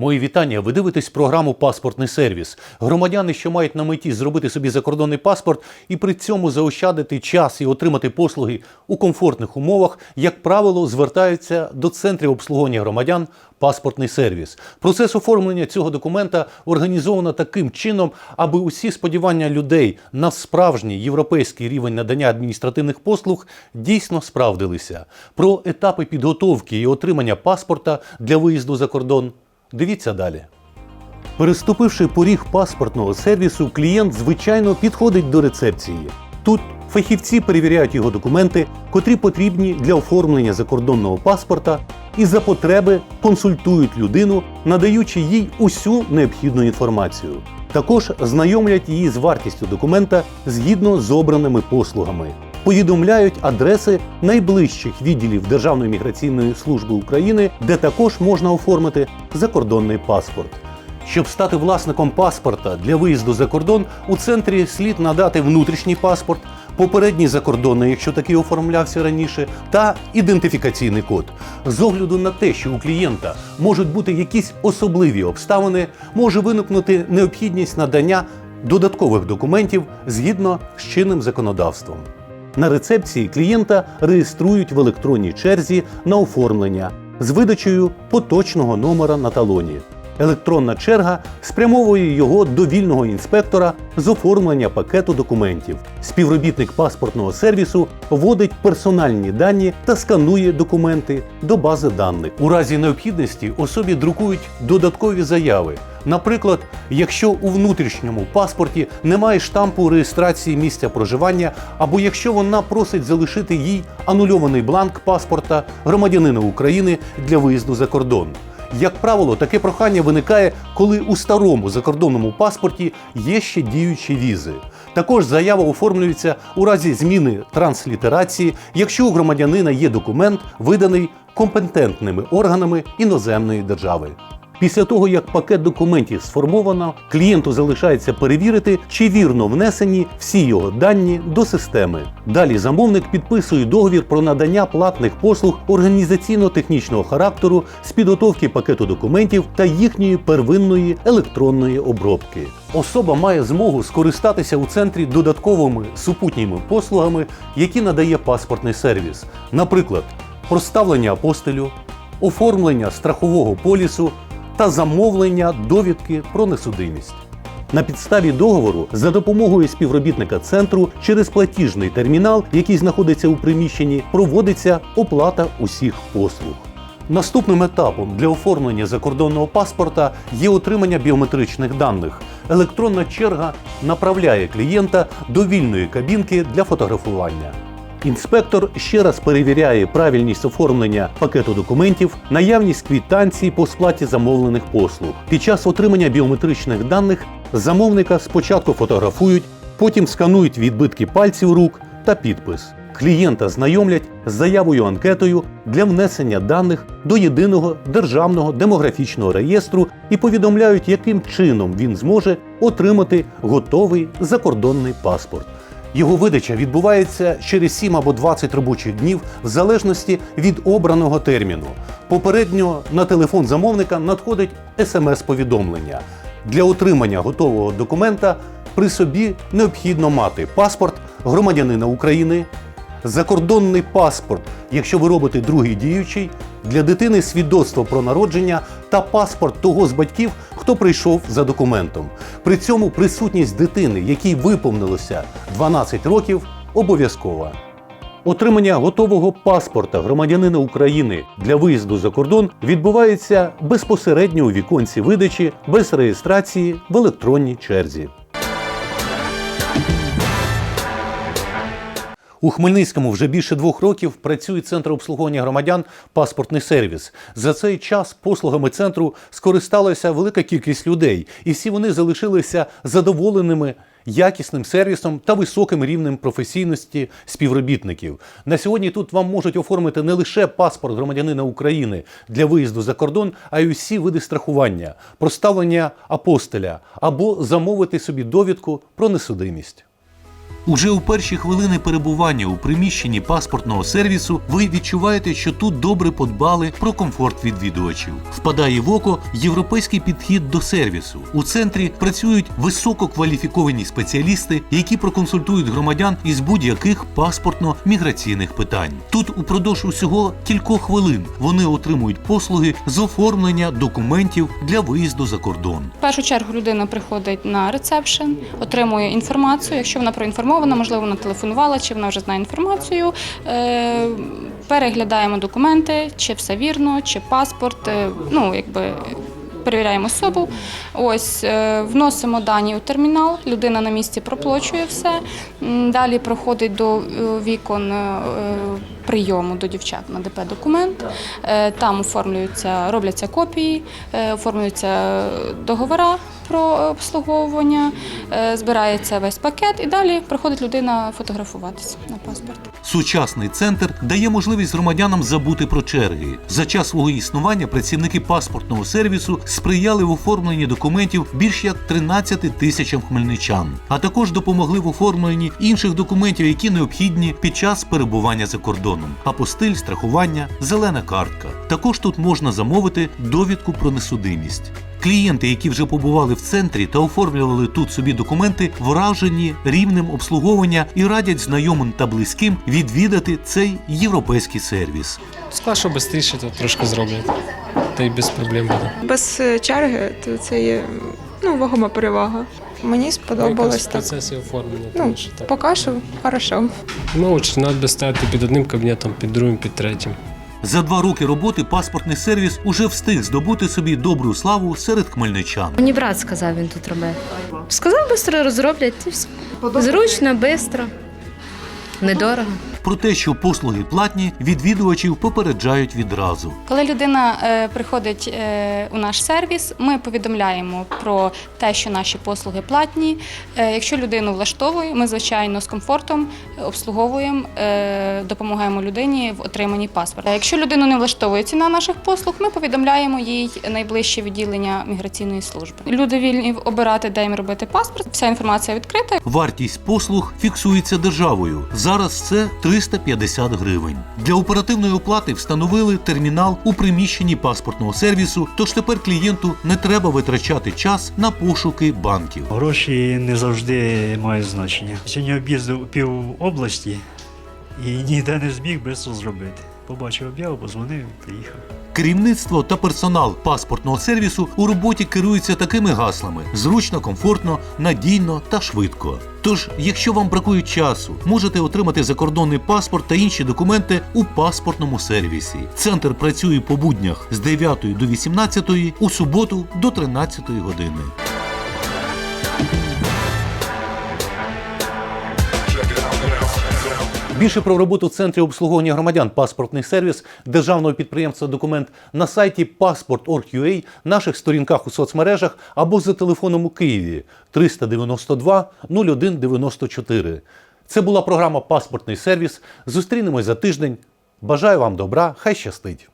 Мої вітання. Ви дивитесь програму Паспортний сервіс. Громадяни, що мають на меті зробити собі закордонний паспорт і при цьому заощадити час і отримати послуги у комфортних умовах, як правило, звертаються до центрів обслуговування громадян паспортний сервіс. Процес оформлення цього документа організовано таким чином, аби усі сподівання людей на справжній європейський рівень надання адміністративних послуг дійсно справдилися. Про етапи підготовки і отримання паспорта для виїзду за кордон дивіться далі. Переступивши поріг паспортного сервісу, клієнт звичайно підходить до рецепції. Тут фахівці перевіряють його документи, котрі потрібні для оформлення закордонного паспорта, і за потреби консультують людину, надаючи їй усю необхідну інформацію. Також знайомлять її з вартістю документа згідно з обраними послугами. Повідомляють адреси найближчих відділів Державної міграційної служби України, де також можна оформити закордонний паспорт. Щоб стати власником паспорта для виїзду за кордон, у центрі слід надати внутрішній паспорт, попередній закордонний, якщо такий оформлявся раніше, та ідентифікаційний код. З огляду на те, що у клієнта можуть бути якісь особливі обставини, може виникнути необхідність надання додаткових документів згідно з чинним законодавством. На рецепції клієнта реєструють в електронній черзі на оформлення з видачею поточного номера на талоні. Електронна черга спрямовує його до вільного інспектора з оформлення пакету документів. Співробітник паспортного сервісу вводить персональні дані та сканує документи до бази даних. У разі необхідності особі друкують додаткові заяви. Наприклад, якщо у внутрішньому паспорті немає штампу реєстрації місця проживання, або якщо вона просить залишити їй анульований бланк паспорта громадянина України для виїзду за кордон. Як правило, таке прохання виникає, коли у старому закордонному паспорті є ще діючі візи. Також заява оформлюється у разі зміни транслітерації, якщо у громадянина є документ, виданий компетентними органами іноземної держави. Після того, як пакет документів сформовано, клієнту залишається перевірити, чи вірно внесені всі його дані до системи. Далі замовник підписує договір про надання платних послуг організаційно-технічного характеру з підготовки пакету документів та їхньої первинної електронної обробки. Особа має змогу скористатися у центрі додатковими супутніми послугами, які надає паспортний сервіс, наприклад, проставлення апостилю, оформлення страхового полісу та замовлення довідки про несудимість. На підставі договору за допомогою співробітника центру через платіжний термінал, який знаходиться у приміщенні, проводиться оплата усіх послуг. Наступним етапом для оформлення закордонного паспорта є отримання біометричних даних. Електронна черга направляє клієнта до вільної кабінки для фотографування. Інспектор ще раз перевіряє правильність оформлення пакету документів, наявність квітанції по сплаті замовлених послуг. Під час отримання біометричних даних замовника спочатку фотографують, потім сканують відбитки пальців рук та підпис. Клієнта знайомлять з заявою анкетою для внесення даних до єдиного державного демографічного реєстру і повідомляють, яким чином він зможе отримати готовий закордонний паспорт. Його видача відбувається через 7 або 20 робочих днів в залежності від обраного терміну. Попередньо на телефон замовника надходить смс-повідомлення. Для отримання готового документа при собі необхідно мати паспорт громадянина України, закордонний паспорт, якщо ви робите другий діючий, для дитини свідоцтво про народження та паспорт того з батьків, хто прийшов за документом. При цьому присутність дитини, якій виповнилося 12 років, обов'язкова. Отримання готового паспорта громадянина України для виїзду за кордон відбувається безпосередньо у віконці видачі без реєстрації в електронній черзі. У Хмельницькому вже більше двох років працює центр обслуговування громадян паспортний сервіс. За цей час послугами центру скористалася велика кількість людей, і всі вони залишилися задоволеними якісним сервісом та високим рівнем професійності співробітників. На сьогодні тут вам можуть оформити не лише паспорт громадянина України для виїзду за кордон, а й усі види страхування, проставлення апостеля або замовити собі довідку про несудимість. Уже у перші хвилини перебування у приміщенні паспортного сервісу ви відчуваєте, що тут добре подбали про комфорт відвідувачів. Впадає в око європейський підхід до сервісу. У центрі працюють висококваліфіковані спеціалісти, які проконсультують громадян із будь-яких паспортно-міграційних питань. Тут упродовж усього кількох хвилин вони отримують послуги з оформлення документів для виїзду за кордон. В першу чергу людина приходить на ресепшн, отримує інформацію. Якщо вона проінформована, можливо, вона телефонувала, чи вона вже знає інформацію. Е, Переглядаємо документи, чи все вірно, чи паспорт. е, Ну, якби. Перевіряємо особу, ось е, вносимо дані у термінал. Людина на місці проплачує все. Далі проходить до вікон прийому до дівчат на ДП документ. Е, Там оформлюються, робляться копії, е, оформлюються договори про обслуговування, е, збирається весь пакет і далі приходить людина фотографуватися на паспорт. Сучасний центр дає можливість громадянам забути про черги. За час свого існування працівники паспортного сервісу сприяли в оформленні документів більш як 13 тисячам хмельничан, а також допомогли в оформленні інших документів, які необхідні під час перебування за кордоном: апостиль, страхування, зелена картка. Також тут можна замовити довідку про несудимість. Клієнти, які вже побували в центрі та оформлювали тут собі документи, вражені рівнем обслуговування і радять знайомим та близьким відвідати цей європейський сервіс. Що швидше то трошки зроблять. Та й без проблем буде. Без е, черги то це є ну, вагома перевага. Мені Якраз сподобалось так. процесі оформлення. Ну, тому що так. поки що хорошо. Ну, чи треба стояти під одним кабінетом, під другим, під третім. За два роки роботи паспортний сервіс уже встиг здобути собі добру славу серед хмельничан. Мені брат сказав, він тут робив. Сказав, швидко розроблять і все. Зручно, швидко, недорого. Про те, що послуги платні, відвідувачів попереджають відразу. Коли людина е, приходить е, у наш сервіс, ми повідомляємо про те, що наші послуги платні. Е, якщо людину влаштовує, ми звичайно з комфортом обслуговуємо, допомагаємо людині в отриманні паспорта. Якщо людину не влаштовує ціна наших послуг, ми повідомляємо їй найближче відділення міграційної служби. Люди вільні обирати, де їм робити паспорт. Вся інформація відкрита. Вартість послуг фіксується державою. Зараз це 350 гривень. Для оперативної оплати встановили термінал у приміщенні паспортного сервісу, тож тепер клієнту не треба витрачати час на пошуки банків. Гроші не завжди мають значення. Сьогодні об'їздив пів області і ніде не зміг швидко зробити. Побачив об'яву, позвонив приїхав. Керівництво та персонал паспортного сервісу у роботі керуються такими гаслами: зручно, комфортно, надійно та швидко. Тож, якщо вам бракує часу, можете отримати закордонний паспорт та інші документи у паспортному сервісі. Центр працює по буднях з 9 до 18, у суботу до 13 години. Більше про роботу центрів обслуговування громадян паспортний сервіс державного підприємства Документ на сайті passport.org.ua, наших сторінках у соцмережах або за телефоном у Києві 392 0194. Це була програма Паспортний сервіс. Зустрінемось за тиждень. Бажаю вам добра, хай щастить!